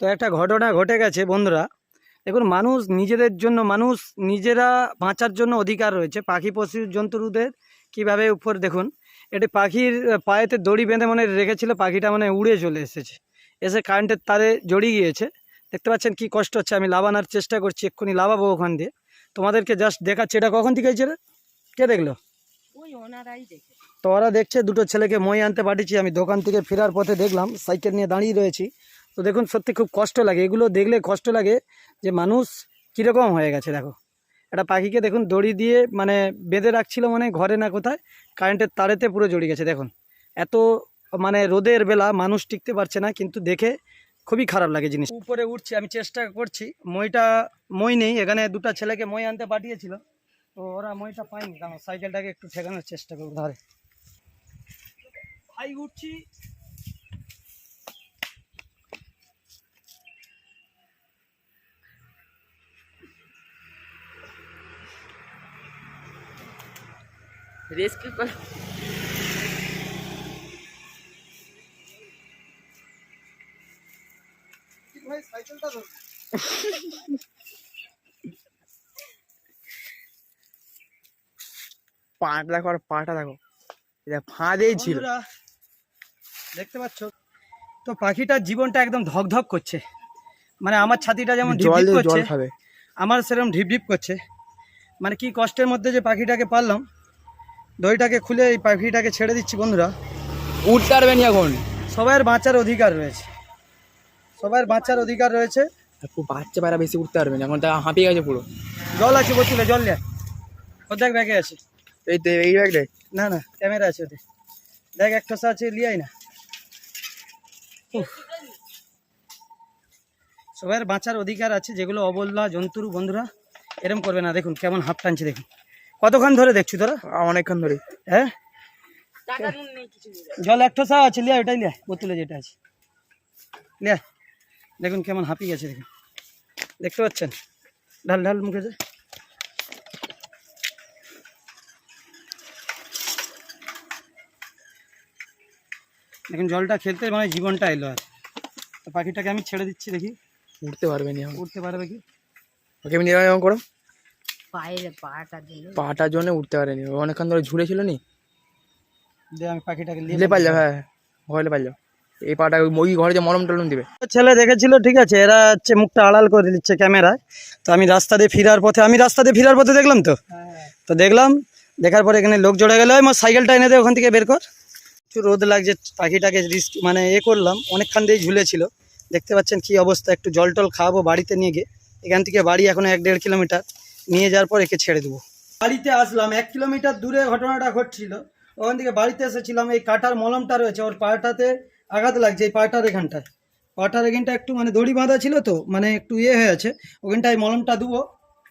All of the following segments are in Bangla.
তো একটা ঘটনা ঘটে গেছে বন্ধুরা। দেখুন মানুষ নিজেদের জন্য মানুষ নিজেরা বাঁচার জন্য অধিকার রয়েছে। পাখি পশু জন্তুদের কীভাবে উপর দেখুন এটি পাখির পায়েতে দড়ি বেঁধে মনে রেখেছিল পাখিটা মানে উড়ে চলে এসেছে। এসে কারেন্টের তারে জড়িয়ে গিয়েছে। দেখতে পাচ্ছেন কি কষ্ট হচ্ছে আমি লাভানোর চেষ্টা করছি এক্ষুনি লাভাবো ওখান দিয়ে। তোমাদেরকে জাস্ট দেখাচ্ছে এটা কখন থেকে হয়েছে কে দেখল? ওই তো ওরা দেখছে দুটো ছেলেকে মই আনতে পাঠিয়েছি আমি দোকান থেকে ফেরার পথে দেখলাম সাইকেল নিয়ে দাঁড়িয়ে রয়েছি। তো দেখুন, সত্যি খুব কষ্ট লাগে। এগুলো দেখলে কষ্ট লাগে যে মানুষ কীরকম হয়ে গেছে, দেখো। একটা পাখিকে দেখুন, দড়ি দিয়ে মানে বেঁধে রাখছিল মানে ঘরে না কোথায়, কারেন্টের তারেতে পুরো জড়িয়ে গেছে, দেখুন। এত মানে রোদের বেলা মানুষ টিকতে পারছে না, কিন্তু দেখে খুবই খারাপ লাগে জিনিস। উপরে উঠছি, আমি চেষ্টা করছি, মইটা, মই নেই, এখানে দুটো ছেলেকে মই আনতে পাঠিয়েছিল। তো ওরা মইটা পায়নি কারণ সাইকেলটাকে একটু ঠেকানোর চেষ্টা করব ধরে। ভাই, উঠছি। রেস্কিউ কর। পাটা দেখো আর পাটা দেখো। এটা ফাঁদেই ছিল। দেখতে পাচ্ছ? তো পাখিটার জীবনটা একদম ধকধক করছে। মানে আমার ছাতিটা যেমন ঢিপ করছে আমার সেরকম ঢিপ ঢিপ করছে। মানে কি কষ্টের মধ্যে যে পাখিটাকে পারলাম দইটাকে খুলে এই পাখিটাকে ছেড়ে দিচ্ছি বন্ধুরা। উঠতে পারবে না এখন। সবার বাঁচার অধিকার রয়েছে। সবার বাঁচার অধিকার রয়েছে। আর খুব বাচ্চা পায়রা বেশি উঠতে পারবে না এখন তা হাঁপিয়ে গেছে পুরো। জল আছে বোতলে জল নেয় দেখ ব্যাগে আছে। এই তো এই ব্যাগ রে না না ক্যামেরা আছে ওতে দেখ এক ঠোসা আছে লিয়াই না। সবার বাঁচার অধিকার আছে যেগুলো অবল্লা জন্তুর বন্ধুরা এরম করবে না। দেখুন কেমন হাফ টানছে দেখুন। কতক্ষণ ধরে দেখছি তোরা? অনেকক্ষণ ধরে। হ্যাঁ? টাকা নুন নেই কিছু নেই। জল এক ঠোসা আছে লিয়া ওটাই লিয়া বোতলে যেটা আছে। লিয়া দেখুন কেমন হাঁপিয়ে গেছে দেখুন। দেখতে পাচ্ছেন? ঢাল ঢাল মুখে যায় দেখুন জলটা খেলতে মানে জীবনটা এলো আর। তো পাখিটাকে আমি ছেড়ে দিচ্ছি দেখি। উঠতে পারবে না উঠতে পারবে কি? ওকে আমি নিরাম করো। পায়ের পাটার জন্য পাটার জন্য উঠতে পারেনি। অনেকক্ষণ ধরে ঝুলে ছিল নি? দিয়ে আমি পাখিটাকে পারলে হ্যাঁ ঘরে পারলে এই পাটা ওই ঘরে যে মলম টলম দিবে। ছেলে দেখেছিল ঠিক আছে এরা হচ্ছে মুখটা আড়াল করে দিচ্ছে ক্যামেরায়। তো আমি রাস্তা দিয়ে ফেরার পথে আমি রাস্তা দিয়ে ফেরার পথে দেখলাম তো? তো দেখলাম দেখার পরে এখানে লোক জড়ে গেল আমার সাইকেলটা এনে দে ওখান থেকে বের কর। একটু রোদ লাগছে পাখিটাকে রিস্ক মানে এ করলাম অনেকক্ষণ দিয়ে ঝুলেছিল। দেখতে পাচ্ছেন কি অবস্থা একটু জল টল খাওয়াবো বাড়িতে নিয়ে গিয়ে। এখান থেকে বাড়ি এখন এক দেড় কিলোমিটার নিয়ে যাওয়ার পর একে ছেড়ে দেবো। বাড়িতে আসলাম এক কিলোমিটার দূরে ঘটনাটা ঘটছিল। ওখান থেকে বাড়িতে এসেছিলাম এই কাটার মলমটা রয়েছে ওর পাটাতে আঘাত লাগছে এই পাটার এখানটায়। পাটার এখানটা একটু মানে দড়ি বাঁধা ছিল তো মানে একটু ইয়ে হয়ে আছে ওখানটায় মলমটা দেবো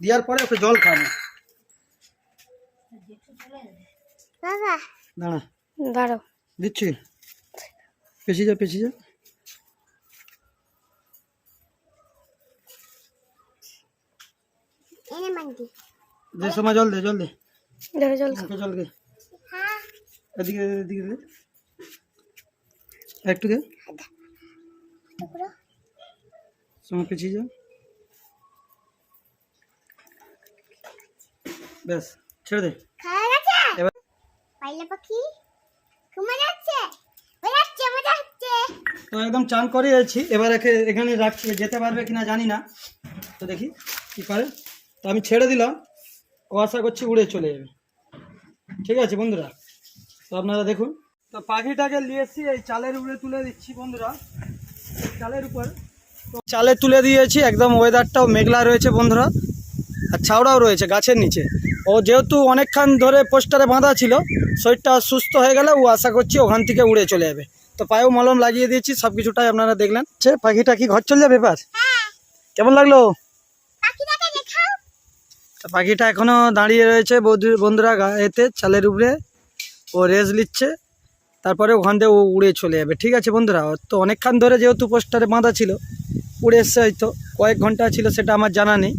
দেওয়ার পরে ওকে জল খাব বাবা দাঁড়া। দাঁড়াও। দিচ্ছি। পেছিয়ে যা পেছিয়ে যা। যে সময় জল দে জল দে। জল ওকে জল দে। হ্যাঁ। এদিকে এদিকে দে। একটু দে। সময় পেছিয়ে যা। ব্যাস ছেড়ে দে। এবার পাইলে পাখি? ঘুমা যাচ্ছে? যাচ্ছে মজা হচ্ছে তো একদম চান করে আছি। এবার এখানে রাখছি। যেতে পারবে কিনা জানি না। তো দেখি কি করে। তো আমি ছেড়ে দিলাম। ও আশা করছি উড়ে চলে যাবে। ঠিক আছে বন্ধুরা তো আপনারা দেখুন। তো পাখিটাকে নিয়ে এসেছি এই চালের উপরে তুলে দিচ্ছি বন্ধুরা। চালের উপর। তো চালে তুলে দিয়েছি একদম ওয়েদারটাও মেঘলা রয়েছে বন্ধুরা। আর ছাউড়াও রয়েছে গাছের নিচে। ও যেহেতু অনেকক্ষণ ধরে পোস্টারে বাঁধা ছিল শরীরটা সুস্থ হয়ে গেলে ও আশা করছি ওখান থেকে উড়ে চলে যাবে। তো পায়েও মলম লাগিয়ে দিয়েছি সব কিছুটাই আপনারা দেখলেন। সে পাখিটা কি ঘর চলে যাবে এবার? কেমন লাগল? পাখিটা এখনও দাঁড়িয়ে রয়েছে বন্ধুরা এতে চালের উপরে। ও রেস নিচ্ছে, তারপরে ওখান থেকে ও উড়ে চলে যাবে। ঠিক আছে বন্ধুরা তো অনেকক্ষণ ধরে যেহেতু পোস্টারে বাঁধা ছিল, উড়ে এসছে হয়তো, কয়েক ঘণ্টা ছিল সেটা আমার জানা নেই।